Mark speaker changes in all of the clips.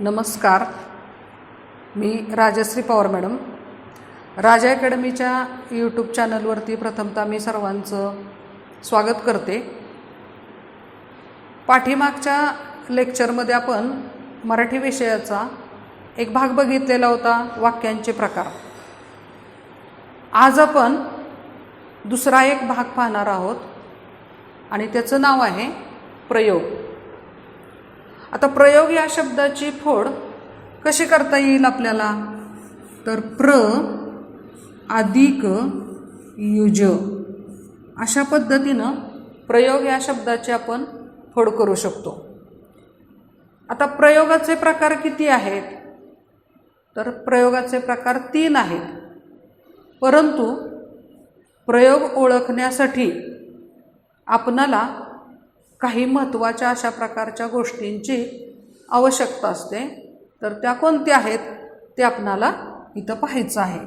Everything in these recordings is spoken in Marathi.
Speaker 1: नमस्कार. मी राजश्री पवार मॅडम. राजा अकॅडमीच्या यूट्यूब चॅनलवरती प्रथमतः मी सर्वांचं स्वागत करते. पाठीमागच्या लेक्चरमध्ये आपण मराठी विषयाचा एक भाग बघितलेला होता वाक्यांचे प्रकार. आज आपण दुसरा एक भाग पाहणार आहोत आणि त्याचं नाव आहे प्रयोग. आता प्रयोग या शब्दाची फोड कशी करता येईल आपल्याला? तर प्र अधिक युज. अशा पद्धतीनं प्रयोग या शब्दाची आपण फोड करू शकतो. आता प्रयोगाचे प्रकार किती आहेत? तर प्रयोगाचे प्रकार तीन आहेत. परंतु प्रयोग ओळखण्यासाठी आपणाला काही महत्त्वाच्या अशा प्रकारच्या गोष्टींची आवश्यकता असते. तर त्या कोणत्या आहेत? ते आपणाला इथं पाहायचं आहे.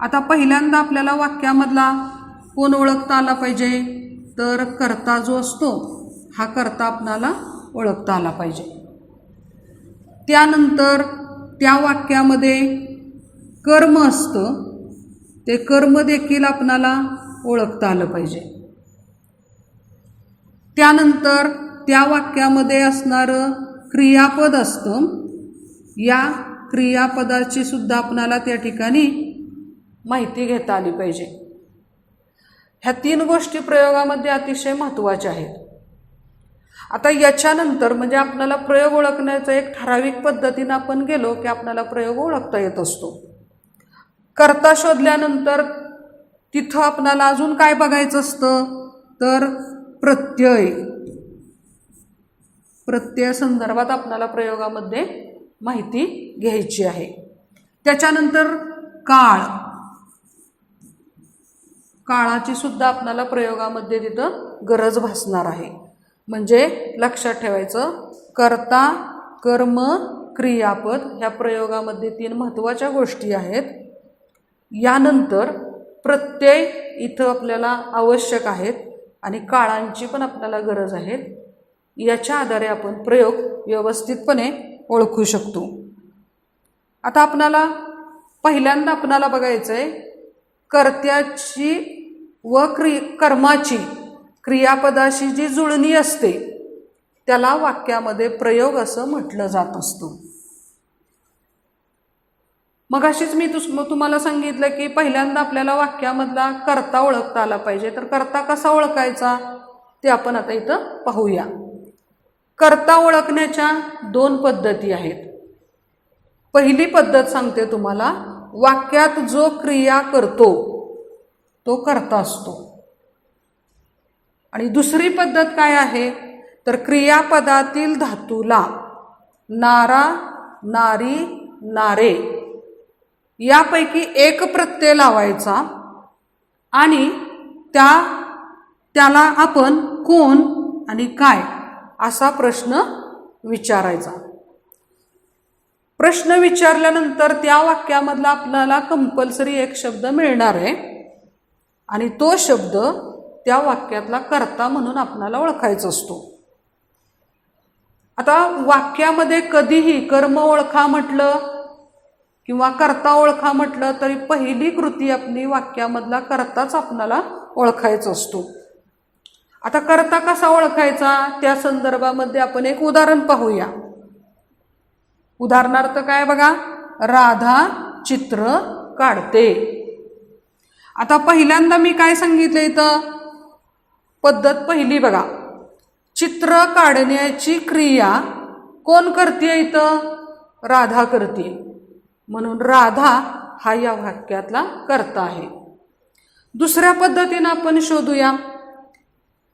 Speaker 1: आता पहिल्यांदा आपल्याला वाक्यामधला कोण ओळखता आला पाहिजे? तर कर्ता जो असतो हा कर्ता आपणाला ओळखता आला पाहिजे. त्यानंतर त्या वाक्यामध्ये कर्म असतं ते कर्म देखील आपणाला ओळखता आलं पाहिजे. त्यानंतर त्या वाक्यामध्ये असणारं क्रियापद असतं. या क्रियापदाची सुद्धा आपणाला त्या ठिकाणी माहिती घेता आली पाहिजे. ह्या तीन गोष्टी प्रयोगामध्ये अतिशय महत्त्वाच्या आहेत. आता याच्यानंतर म्हणजे आपल्याला प्रयोग ओळखण्याचं एक ठराविक पद्धतीनं आपण गेलो की आपल्याला प्रयोग ओळखता येत असतो. करता शोधल्यानंतर तिथं आपणाला अजून काय बघायचं असतं? तर प्रत्यय. प्रत्यय संदर्भात आपल्याला प्रयोगामध्ये माहिती घ्यायची आहे. त्याच्यानंतर काळ. काळाची सुद्धा आपल्याला प्रयोगामध्ये तिथं गरज भासणार आहे. म्हणजे लक्षात ठेवायचं कर्ता कर्म क्रियापद ह्या प्रयोगामध्ये तीन महत्त्वाच्या गोष्टी आहेत. यानंतर प्रत्यय इथं आपल्याला आवश्यक आहेत. आणि काळांची पण आपल्याला गरज आहे. याच्या आधारे आपण प्रयोग व्यवस्थितपणे ओळखू शकतो. आता आपणाला पहिल्यांदा आपणाला बघायचं आहे कर्त्याची व क्रि कर्माची क्रियापदाशी जी जुळणी असते त्याला वाक्यामध्ये प्रयोग असं म्हटलं जात असतं. मग अशीच मी तुस तुम्हाला सांगितलं की पहिल्यांदा आपल्याला वाक्यामधला कर्ता ओळखता आला पाहिजे. तर कर्ता कसा ओळखायचा? ते आपण आता इथं पाहूया. कर्ता ओळखण्याच्या दोन पद्धती आहेत. पहिली पद्धत सांगते तुम्हाला वाक्यात जो क्रिया करतो तो करता असतो. आणि दुसरी पद्धत काय आहे? तर क्रियापदातील धातूला नारा नारी नारे. यापैकी एक प्रत्यय लावायचा आणि त्या त्याला आपण कोण आणि काय असा प्रश्न विचारायचा. प्रश्न विचारल्यानंतर त्या वाक्यामधला आपल्याला कंपल्सरी एक शब्द मिळणार आहे आणि तो शब्द त्या वाक्यातला कर्ता म्हणून आपल्याला ओळखायचा असतो. आता वाक्यामध्ये कधीही कर्म ओळखा म्हटलं किंवा कर्ता ओळखा म्हटलं तरी पहिली कृती आपली वाक्यामधला कर्ताच आपणाला ओळखायचा असतो. आता कर्ता कसा ओळखायचा? त्या संदर्भामध्ये आपण एक उदाहरण पाहूया. उदाहरणार्थ काय बघा? राधा चित्र काढते. आता पहिल्यांदा मी काय सांगितलं इथं? पद्धत पहिली बघा. चित्र काढण्याची क्रिया कोण करते इथं? राधा करते म्हणून राधा हा या वाक्यातला कर्ता आहे. दुसऱ्या पद्धतीनं आपण शोधूया.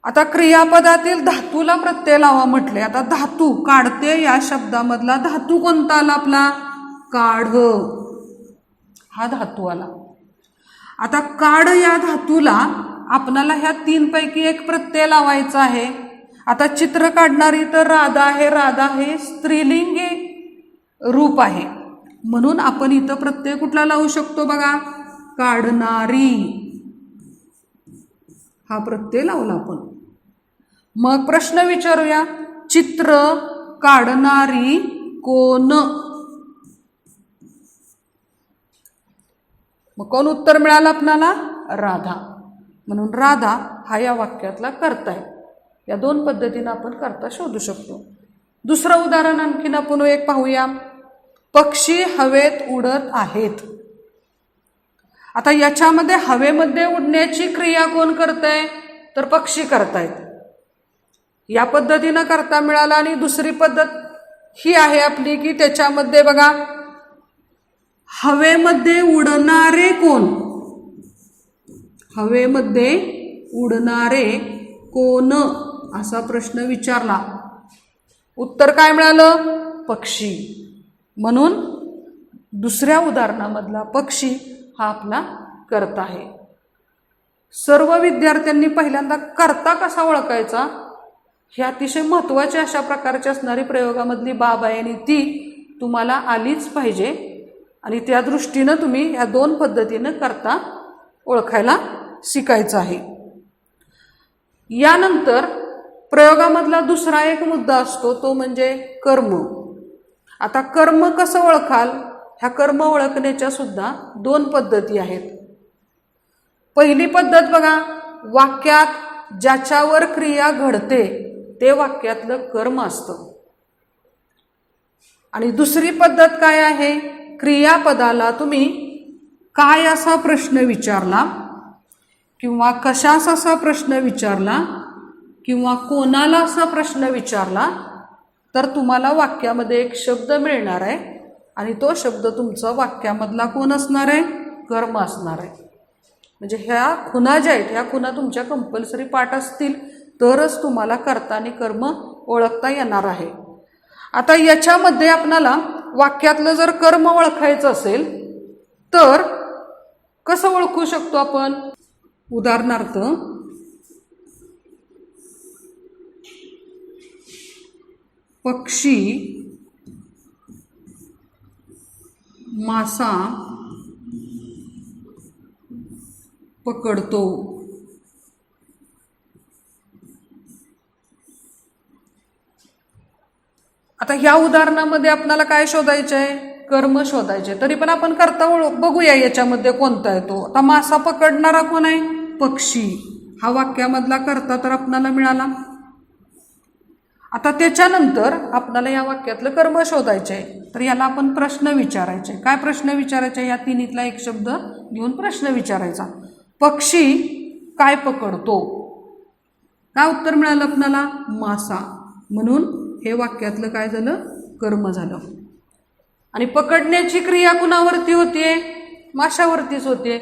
Speaker 1: आता क्रियापदातील धातूला प्रत्यय लावा म्हटले. आता धातू काढते या शब्दामधला धातू कोणता आला आपला? काढ. हा धातू आला. आता काढ या धातूला आपणाला ह्या तीनपैकी एक प्रत्यय लावायचा आहे. आता चित्र काढणारी तर राधा आहे. राधा हे स्त्रीलिंगी रूप आहे. म्हणून आपण इथं प्रत्यय कुठला लावू शकतो बघा? काढणारी. हा प्रत्यय लावला आपण. मग प्रश्न विचारूया. चित्र काढणारी कोण? मग कोण उत्तर मिळालं आपल्याला राधा. म्हणून राधा हा या वाक्यातला करता आहे या दोन पद्धतीनं आपण करता शोधू शकतो. दुसरं उदाहरण आणखीन आपण एक पाहूया. पक्षी हवेत उडत आहेत. आता याच्यामध्ये हवेमध्ये उडण्याची क्रिया कोण करतंय? तर पक्षी करतायत. या पद्धतीनं करता मिळाला आणि दुसरी पद्धत ही आहे आपली की त्याच्यामध्ये बघा हवेमध्ये उडणारे कोण? हवेमध्ये उडणारे कोण? असा प्रश्न विचारला. उत्तर काय मिळालं? पक्षी. म्हणून दुसऱ्या उदाहरणामधला पक्षी हा आपला करता आहे. सर्व विद्यार्थ्यांनी पहिल्यांदा करता कसा ओळखायचा? हे अतिशय महत्त्वाची अशा प्रकारची असणारी प्रयोगामधली बाब आहे आणि ती तुम्हाला आलीच पाहिजे आणि त्या दृष्टीनं तुम्ही ह्या दोन पद्धतीनं करता ओळखायला शिकायचं आहे. यानंतर प्रयोगामधला दुसरा एक मुद्दा असतो तो म्हणजे कर्म. आता कर्म कसं ओळखाल? ह्या कर्म ओळखण्याच्या सुद्धा दोन पद्धती आहेत. पहिली पद्धत बघा वाक्यात ज्याच्यावर क्रिया घडते ते वाक्यातलं कर्म असतं. आणि दुसरी पद्धत काय आहे? क्रियापदाला तुम्ही काय असा प्रश्न विचारला किंवा कशास असा प्रश्न विचारला किंवा कोणाला असा प्रश्न विचारला तर तुम्हाला वाक्यामध्ये एक शब्द मिळणार आहे आणि तो शब्द तुमचा वाक्यामधला कोण असणार आहे? कर्म असणार आहे. म्हणजे ह्या खुना ज्या आहेत ह्या खुना तुमच्या कंपल्सरी पाठ असतील तरच तुम्हाला कर्ता आणि कर्म ओळखता येणार आहे. आता याच्यामध्ये आपणाला वाक्यातलं जर कर्म ओळखायचं असेल तर कसं ओळखू शकतो आपण? उदाहरणार्थ पक्षी मासा पकडतो. आता ह्या उदाहरणामध्ये आपल्याला काय शोधायचं आहे कर्म शोधायचे तरी पण आपण करता ओळख. बघूया याच्यामध्ये कोणता येतो आता मासा पकडणारा कोण आहे? पक्षी. हा वाक्यामधला करता तर आपणाला मिळाला. आता त्याच्यानंतर आपल्याला या वाक्यातलं कर्म शोधायचं आहे तर याला आपण प्रश्न विचारायचे काय प्रश्न विचारायचे या तिन्हीतला एक शब्द घेऊन प्रश्न विचारायचा. पक्षी काय पकडतो? काय उत्तर मिळालं आपणाला मासा. म्हणून हे वाक्यातलं काय झालं? कर्म झालं. आणि पकडण्याची क्रिया कुणावरती होते माशावरतीच होते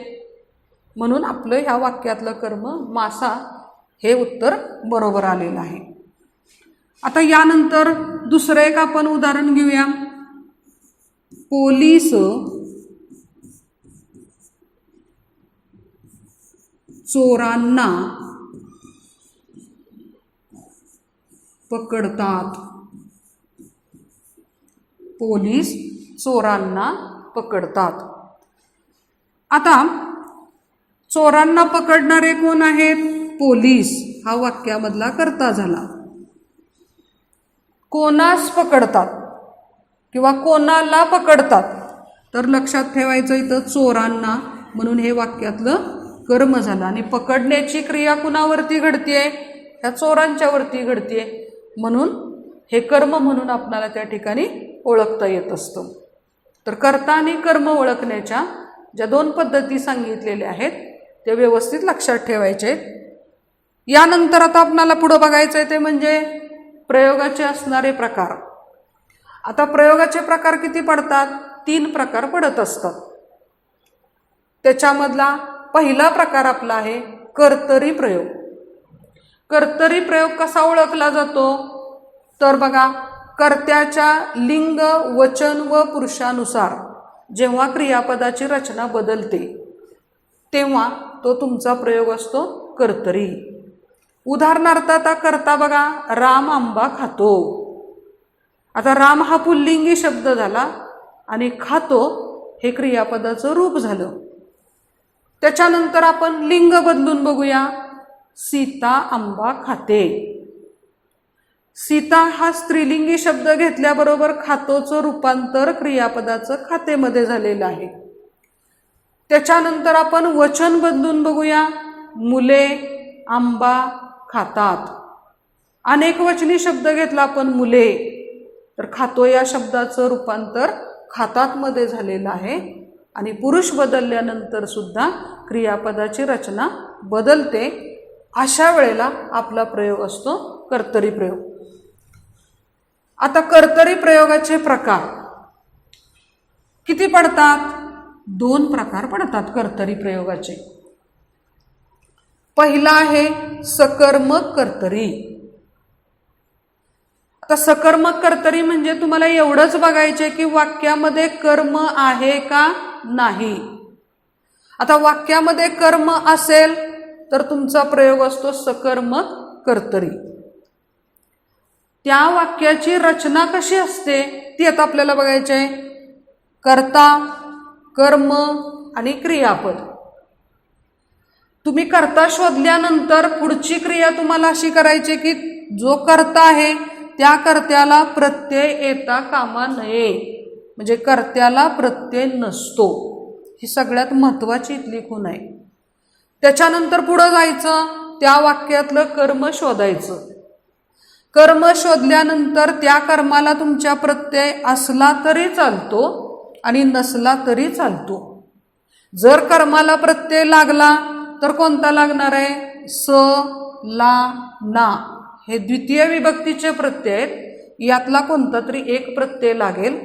Speaker 1: म्हणून आपलं ह्या वाक्यातलं कर्म मासा हे उत्तर बरोबर आलेलं आहे. आता यानंतर दुसरं एक आपण उदाहरण घेऊया. पोलीस चोरांना पकडतात. पोलीस चोरांना पकडतात. आता चोरांना पकडणारे कोण आहेत? पोलीस. हा वाक्यामधला करता झाला. कोणास पकडतात किंवा कोणाला पकडतात? तर लक्षात ठेवायचं इथं चोरांना म्हणून हे वाक्यातलं कर्म झालं. आणि पकडण्याची क्रिया कुणावरती घडतीये? ह्या चोरांच्यावरती घडतीये. म्हणून हे कर्म म्हणून आपल्याला त्या ठिकाणी ओळखता येत असतं. तर कर्ता आणि कर्म ओळखण्याच्या ज्या दोन पद्धती सांगितलेल्या आहेत त्या व्यवस्थित लक्षात ठेवायचे आहेत. यानंतर आता आपणाला पुढं बघायचं आहे ते म्हणजे प्रयोगाचे असणारे प्रकार. आता प्रयोगाचे प्रकार किती पडतात? तीन प्रकार पडत असतात. त्याच्यामधला पहिला प्रकार आपला आहे कर्तरी प्रयोग. कर्तरी प्रयोग कसा ओळखला जातो? तर बघा कर्त्याच्या लिंग वचन व पुरुषानुसार जेव्हा क्रियापदाची रचना बदलते तेव्हा तो तुमचा प्रयोग असतो कर्तरी. उदाहरणार्थ आता करता बघा राम आंबा खातो. आता राम हा पुल्लिंगी शब्द झाला आणि खातो हे क्रियापदाचं रूप झालं. त्याच्यानंतर आपण लिंग बदलून बघूया. सीता आंबा खाते. सीता हा स्त्रीलिंगी शब्द घेतल्याबरोबर खातोचं रूपांतर क्रियापदाचं खातेमध्ये झालेलं आहे. त्याच्यानंतर आपण वचन बदलून बघूया. मुले आंबा खातात. अनेक वचनी शब्द घेतला आपण मुले. तर खातो या शब्दाचं रूपांतर खातातमध्ये झालेलं आहे. आणि पुरुष बदलल्यानंतर सुद्धा क्रियापदाची रचना बदलते. अशा वेळेला आपला प्रयोग असतो कर्तरी प्रयोग. आता कर्तरी प्रयोगाचे प्रकार. किती पडतात? दोन प्रकार पडतात कर्तरी प्रयोगाचे. पहिला आहे सकर्मक कर्तरी. आता सकर्मक कर्तरी म्हणजे तुम्हाला एवढंच बघायचे की वाक्यामध्ये कर्म आहे का नाही. आता वाक्यामध्ये कर्म असेल तर तुमचा प्रयोग असतो सकर्मक कर्तरी. त्या वाक्याची रचना कशी असते ती आता आपल्याला बघायची आहे कर्ता कर्म आणि क्रियापद. तुम्ही कर्ता शोधल्यानंतर पुढची क्रिया तुम्हाला अशी करायची की जो कर्ता आहे त्या कर्त्याला प्रत्यय येता कामा नये. म्हणजे कर्त्याला प्रत्यय नसतो. ही सगळ्यात महत्त्वाची इथली खूण आहे. त्याच्यानंतर पुढं जायचं त्या वाक्यातलं कर्म शोधायचं. कर्म शोधल्यानंतर त्या कर्माला तुमच्या प्रत्यय असला तरी चालतो आणि नसला तरी चालतो. जर कर्माला प्रत्यय लागला तर कोणता लागणार आहे? स ला ना. हे द्वितीय विभक्तीचे प्रत्यय आहेत. यातला कोणता तरी एक प्रत्यय लागेल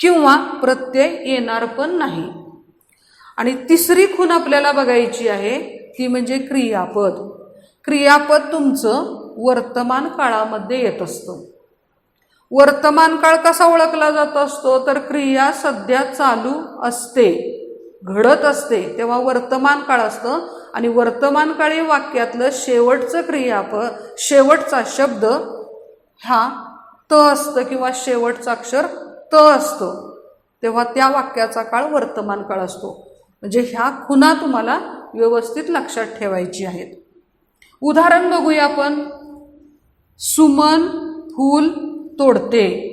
Speaker 1: किंवा प्रत्यय येणार पण नाही. आणि तिसरी खूण आपल्याला बघायची आहे ती म्हणजे क्रियापद. क्रियापद तुमचं वर्तमान काळामध्ये येत असतं. वर्तमान काळ कसा ओळखला जात असतो? तर क्रिया सध्या चालू असते. घडत असते तेव्हा वर्तमान काळ असतं. आणि वर्तमान काळी वाक्यातलं शेवटचं क्रियाप शेवटचा शब्द हा त असतं किंवा शेवटचं अक्षर त असतं. तेव्हा त्या वाक्याचा काळ वर्तमान काळ असतो. म्हणजे ह्या खुणा तुम्हाला व्यवस्थित लक्षात ठेवायची आहेत. उदाहरण बघूया आपण. सुमन फूल तोडते.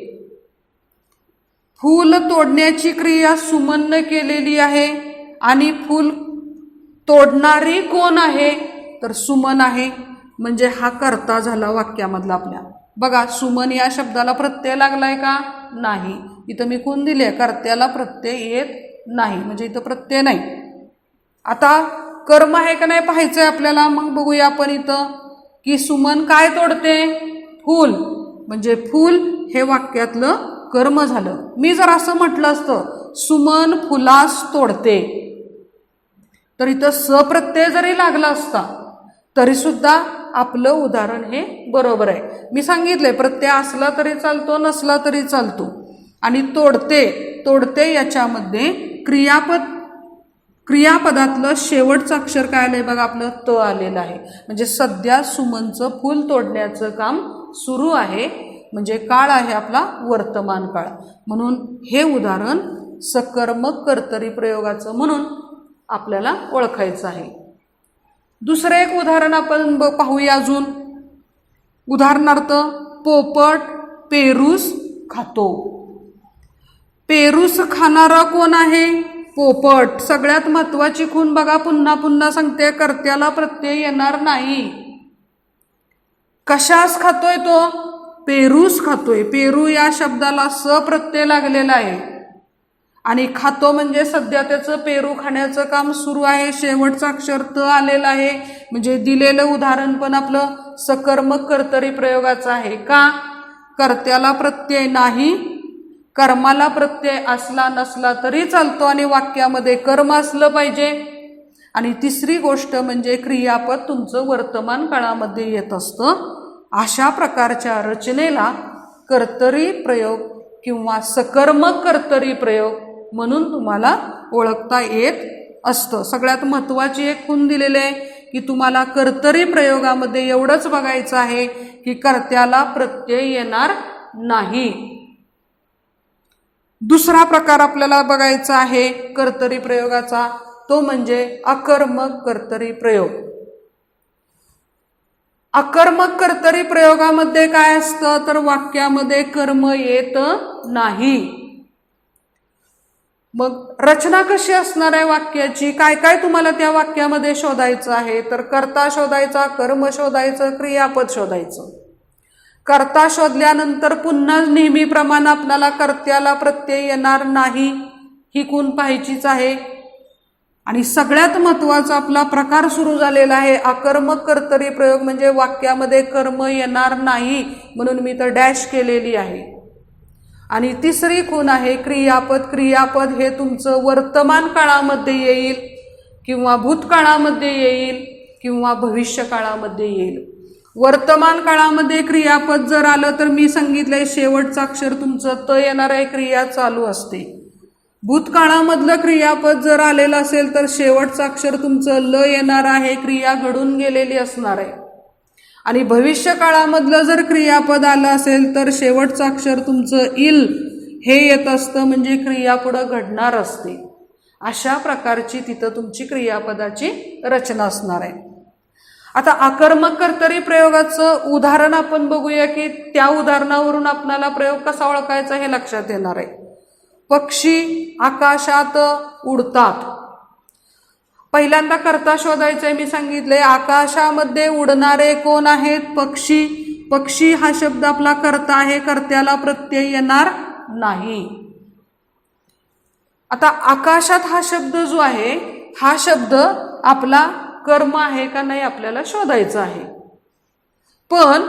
Speaker 1: फूल तोडण्याची क्रिया सुमननं केलेली आहे. आणि फूल तोडणारी कोण आहे? तर सुमन आहे. म्हणजे हा कर्ता झाला वाक्यामधला आपल्या. बघा सुमन या शब्दाला प्रत्यय लागलाय का? नाही. इथं मी कोण दिले कर्त्याला प्रत्यय येत नाही. म्हणजे इथं प्रत्यय नाही. आता कर्म आहे का नाही पाहायचंय आपल्याला? मग बघूया आपण इथं. की सुमन काय तोडते? फूल. म्हणजे फूल हे वाक्यातलं कर्म झालं. मी जर असं म्हटलं असतं सुमन फुलास तोडते. तर इथं सप्रत्यय जरी लागला असता तरीसुद्धा आपलं उदाहरण हे बरोबर आहे. मी सांगितलंय प्रत्यय असला तरी चालतो नसला तरी चालतो. आणि तोडते तोडते याच्यामध्ये क्रियापद क्रियापदातलं शेवटचं अक्षर काय आलं आहे बघा आपलं? त आलेलं आहे. म्हणजे सध्या सुमनचं फूल तोडण्याचं काम सुरू आहे. म्हणजे काळ आहे आपला वर्तमान काळ. म्हणून हे उदाहरण सकर्मक कर्तरी प्रयोगाचं म्हणून आपल्याला ओळखायचं आहे. दुसरं एक उदाहरण आपण ब पाहूया अजून. उदाहरणार्थ पोपट पेरूस खातो. पेरूस खाणारा कोण आहे? पोपट. सगळ्यात महत्त्वाची खून बघा पुन्हा पुन्हा सांगते कर्त्याला प्रत्यय येणार नाही. कशास खातोय तो? पेरूस खातोय. पेरू या शब्दाला स प्रत्यय लागलेला आहे. आणि खातो म्हणजे सध्या त्याचं पेरू खाण्याचं काम सुरू आहे. शेवटचं अक्षर त आलेलं आहे. म्हणजे दिलेलं उदाहरण पण आपलं सकर्मक कर्तरी प्रयोगाचं आहे. का? कर्त्याला प्रत्यय नाही. कर्माला प्रत्यय असला नसला तरी चालतो आणि वाक्यामध्ये कर्म असलं पाहिजे. आणि तिसरी गोष्ट म्हणजे क्रियापद तुमचं वर्तमान काळामध्ये येत असतं. अशा प्रकारच्या रचनेला कर्तरी प्रयोग किंवा सकर्मक कर्तरी प्रयोग म्हणून तुम्हाला ओळखता येत असतं. सगळ्यात महत्त्वाची एक खून दिलेली आहे की तुम्हाला कर्तरी प्रयोगामध्ये एवढंच बघायचं आहे की कर्त्याला प्रत्यय येणार नाही. दुसरा प्रकार आपल्याला बघायचा आहे कर्तरी प्रयोगाचा तो म्हणजे अकर्मक कर्तरी प्रयोग. अकर्मक कर्तरी प्रयोगामध्ये काय असतं? तर वाक्यामध्ये कर्म येत नाही. मग रचना कशी असणार आहे वाक्याची? काय काय तुम्हाला त्या वाक्यामध्ये शोधायचं आहे? तर कर्ता शोधायचा कर्म शोधायचं क्रियापद शोधायचं. कर्ता शोधल्यानंतर पुन्हा नेहमीप्रमाणे आपल्याला कर्त्याला प्रत्यय येणार नाही. ही खूण पाहायचीच आहे? आणि सगळ्यात महत्त्वाचा आपला प्रकार सुरू झालेला आहे. अकर्मक कर्तरी प्रयोग म्हणजे वाक्यामध्ये कर्म येणार नाही म्हणून मी तर डॅश केलेली आहे. आणि तिसरी खूण आहे क्रियापद. क्रियापद हे तुमचं वर्तमान काळामध्ये येईल किंवा भूतकाळामध्ये येईल किंवा भविष्य काळामध्ये येईल. वर्तमान काळामध्ये क्रियापद जर आलं तर मी सांगितलंय शेवटचं अक्षर तुमचं त येणार आहे क्रिया चालू असते. भूतकाळामधलं क्रियापद जर आलेलं असेल तर शेवटचं अक्षर तुमचं ल येणार आहे क्रिया घडून गेलेली असणार आहे. आणि भविष्य काळामधलं जर क्रियापद आलं असेल तर शेवटचं अक्षर तुमचं इल हे येत असतं म्हणजे क्रिया पुढं घडणार असते. अशा प्रकारची तिथं तुमची क्रियापदाची रचना असणार आहे. आता आकर्मक कर्तरी प्रयोगाचं उदाहरण आपण बघूया की त्या उदाहरणावरून आपल्याला प्रयोग कसा ओळखायचा हे लक्षात येणार आहे. पक्षी आकाशात उडतात. पहिल्यांदा करता शोधायचंय मी सांगितलंय आकाशामध्ये उडणारे कोण आहेत? पक्षी. पक्षी हा शब्द आपला करता आहे कर्त्याला प्रत्यय येणार नाही. आता आकाशात हा शब्द जो आहे हा शब्द आपला कर्म आहे का नाही आपल्याला शोधायचं आहे. पण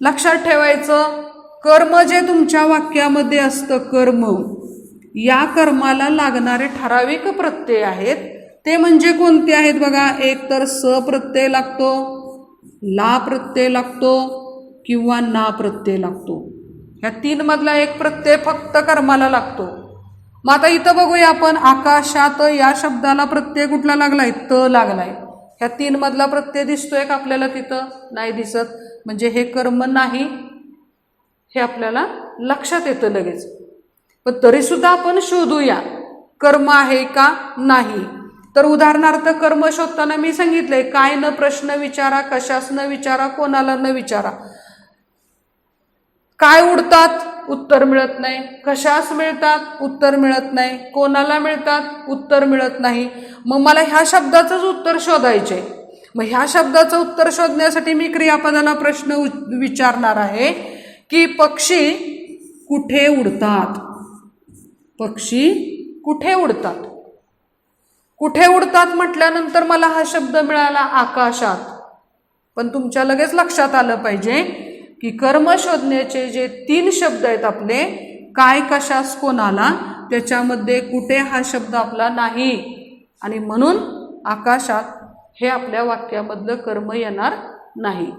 Speaker 1: लक्षात ठेवायचं कर्म जे तुमच्या वाक्यामध्ये असतं कर्म या कर्माला लागणारे ठराविक प्रत्यय आहेत. ते म्हणजे कोणते आहेत बघा? एक तर स प्रत्यय लागतो ला प्रत्यय लागतो किंवा ना प्रत्यय लागतो. ह्या तीनमधला एक प्रत्यय फक्त कर्माला लागतो. मग आता इथं बघूया आपण आकाशात या शब्दाला प्रत्यय कुठला लागलाय? त लागलाय. ह्या तीनमधला प्रत्यय दिसतोय का आपल्याला तिथं? नाही दिसत. म्हणजे हे कर्म नाही हे आपल्याला लक्षात येतं लगेच. पण तरी सुद्धा आपण शोधूया कर्म आहे का नाही? तर उदाहरणार्थ कर्म शोधताना मी सांगितलंय काय न प्रश्न विचारा कशास न विचारा कोणाला न विचारा. काय उडतात? उत्तर मिळत नाही. कशास मिळतात? उत्तर मिळत नाही. कोणाला मिळतात? उत्तर मिळत नाही. मग मला ह्या शब्दाचंच उत्तर शोधायचे मग ह्या शब्दाचं उत्तर शोधण्यासाठी मी क्रियापदाला प्रश्न विचारणार आहे. की पक्षी कुठे उडतात? पक्षी कुठे उडतात? कुठे उडतात म्हटल्यानंतर मला हा शब्द मिळाला आकाशात. पण तुमच्या लगेच लक्षात आलं पाहिजे की कर्म शोधण्याचे जे तीन शब्द आहेत आपले काय कशास कोणाला त्याच्यामध्ये कुठे हा शब्द आपला नाही. आणि म्हणून आकाशात हे आपल्या वाक्यामधलं कर्म येणार नाही.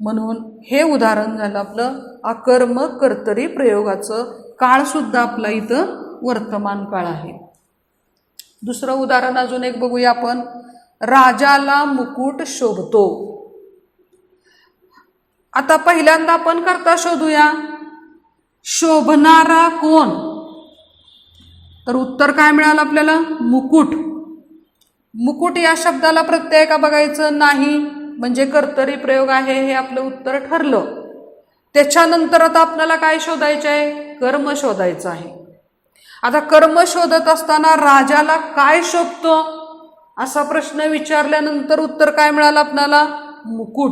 Speaker 1: म्हणून हे उदाहरण झालं आपलं अकर्म कर्तरी प्रयोगाचं काळ सुद्धा आपला इथं वर्तमान काळ आहे. दुसरं उदाहरण अजून एक बघूया आपण. राजाला मुकुट शोभतो. आता पहिल्यांदा आपण करता शोधूया. शोभणारा कोण? तर उत्तर काय मिळालं आपल्याला? मुकुट. मुकुट या शब्दाला प्रत्यय का बघायचं? नाही. म्हणजे कर्तरी प्रयोग आहे हे आपलं उत्तर ठरलं. त्याच्यानंतर आता आपल्याला काय शोधायचं आहे? कर्म शोधायचं आहे. आता कर्म शोधत असताना राजाला काय शोभतो? असा प्रश्न विचारल्यानंतर उत्तर काय मिळालं आपल्याला? मुकुट.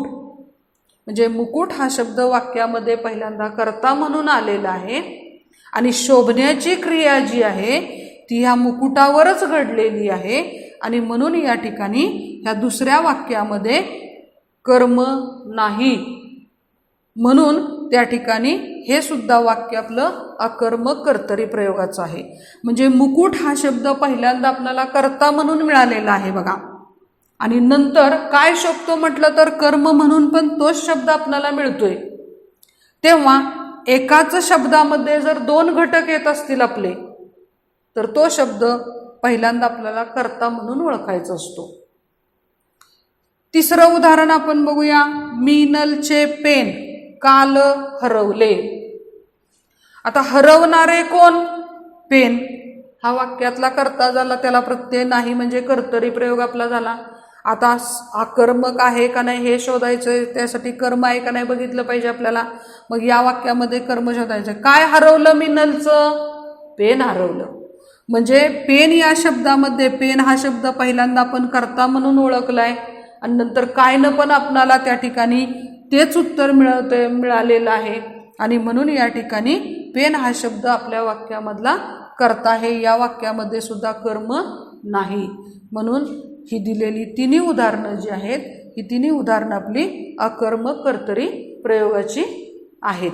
Speaker 1: म्हणजे मुकुट हा शब्द वाक्यामध्ये पहिल्यांदा कर्ता म्हणून आलेला आहे. आणि शोभण्याची क्रिया जी आहे ती ह्या मुकुटावरच घडलेली आहे. आणि म्हणून या ठिकाणी ह्या दुसऱ्या वाक्यामध्ये कर्म नाही. म्हणून त्या ठिकाणी हे सुद्धा वाक्य आपलं अकर्म कर्तरी प्रयोगाचं आहे. म्हणजे मुकुट हा शब्द पहिल्यांदा आपल्याला कर्ता म्हणून मिळालेला आहे बघा. आणि नंतर काय शोभतो म्हटलं तर कर्म म्हणून पण तोच शब्द आपल्याला मिळतोय. तेव्हा एकाच शब्दामध्ये जर दोन घटक येत असतील आपले तर तो शब्द पहिल्यांदा आपल्याला कर्ता म्हणून ओळखायचा असतो. तिसरं उदाहरण आपण बघूया. मीनलचे पेन काल हरवले. आता हरवणारे कोण? पेन. हा वाक्यातला कर्ता झाला त्याला प्रत्यय नाही म्हणजे कर्तरी प्रयोग आपला झाला. आता आकर्मक आहे का नाही हे शोधायचं आहे त्यासाठी कर्म आहे का नाही बघितलं पाहिजे आपल्याला. मग या वाक्यामध्ये कर्म शोधायचं. काय हरवलं मिनलचं? पेन हरवलं. म्हणजे पेन या शब्दामध्ये पेन हा शब्द पहिल्यांदा आपण कर्ता म्हणून ओळखलाय. आणि नंतर कायनं पण आपणाला त्या ठिकाणी तेच उत्तर मिळवते मिळालेलं आहे. आणि म्हणून या ठिकाणी पेन हा शब्द आपल्या वाक्यामधला करता आहे. या वाक्यामध्ये सुद्धा कर्म नाही. म्हणून ही दिलेली तिन्ही उदाहरणं जी आहेत ही तिन्ही उदाहरणं आपली अकर्म कर्तरी प्रयोगाची आहेत.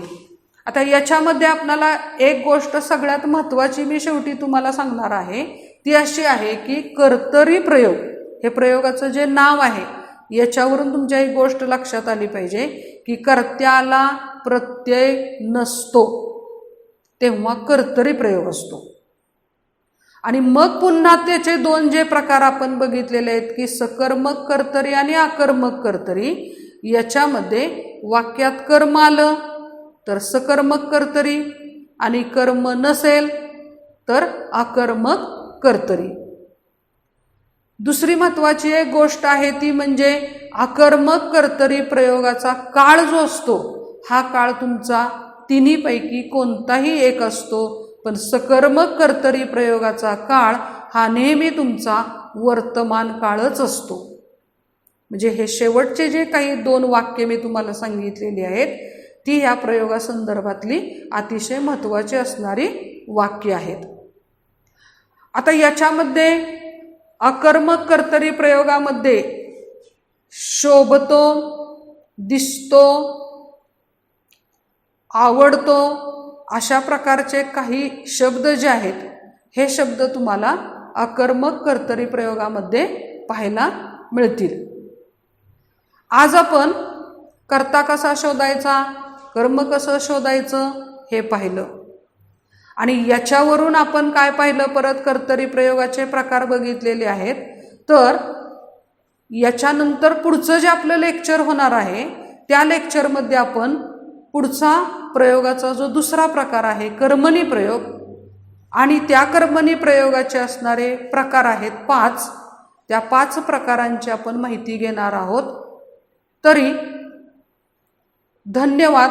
Speaker 1: आता याच्यामध्ये आपणाला एक गोष्ट सगळ्यात महत्त्वाची मी शेवटी तुम्हाला सांगणार आहे. ती अशी आहे की कर्तरी प्रयोग. हे प्रयोगाचं जे नाव आहे याच्यावरून तुमच्या ही गोष्ट लक्षात आली पाहिजे की कर्त्याला प्रत्यय नसतो तेव्हा कर्तरी प्रयोग असतो. आणि मग पुन्हा त्याचे दोन जे प्रकार आपण बघितलेले आहेत की सकर्मक कर्तरी आणि आकर्मक कर्तरी याच्यामध्ये वाक्यात कर्म आलं तर सकर्मक कर्तरी आणि कर्म नसेल तर आकर्मक कर्तरी. दुसरी महत्वाची एक गोष्ट आहे ती म्हणजे आकर्मक कर्तरी प्रयोगाचा काळ जो असतो हा काळ तुमचा तिन्हीपैकी कोणताही एक असतो. पण सकर्मक कर्तरी प्रयोगाचा काळ हा नेहमी तुमचा वर्तमान काळच असतो. म्हणजे हे शेवटचे जे काही दोन वाक्य मी तुम्हाला सांगितलेली आहेत ती ह्या प्रयोगासंदर्भातली अतिशय महत्त्वाची असणारी वाक्य आहेत. आता याच्यामध्ये अकर्मक कर्तरी प्रयोगामध्ये शोभतो दिसतो आवडतो अशा प्रकारचे काही शब्द जे आहेत हे शब्द तुम्हाला अकर्मक कर्तरी प्रयोगामध्ये पाहायला मिळतील. आज आपण कर्ता कसा शोधायचा कर्म कसं शोधायचं हे पाहिलं. आणि याच्यावरून आपण काय पाहिलं परत कर्तरी प्रयोगाचे प्रकार बघितलेले आहेत. तर याच्यानंतर पुढचं जे आपलं लेक्चर होणार आहे त्या लेक्चरमध्ये आपण पुढचा प्रयोगाचा जो दुसरा प्रकार आहे कर्मणी प्रयोग आणि त्या कर्मणी प्रयोगाचे असणारे प्रकार आहेत पाच. त्या पाच प्रकारांची आपण माहिती घेणार आहोत. तरी धन्यवाद.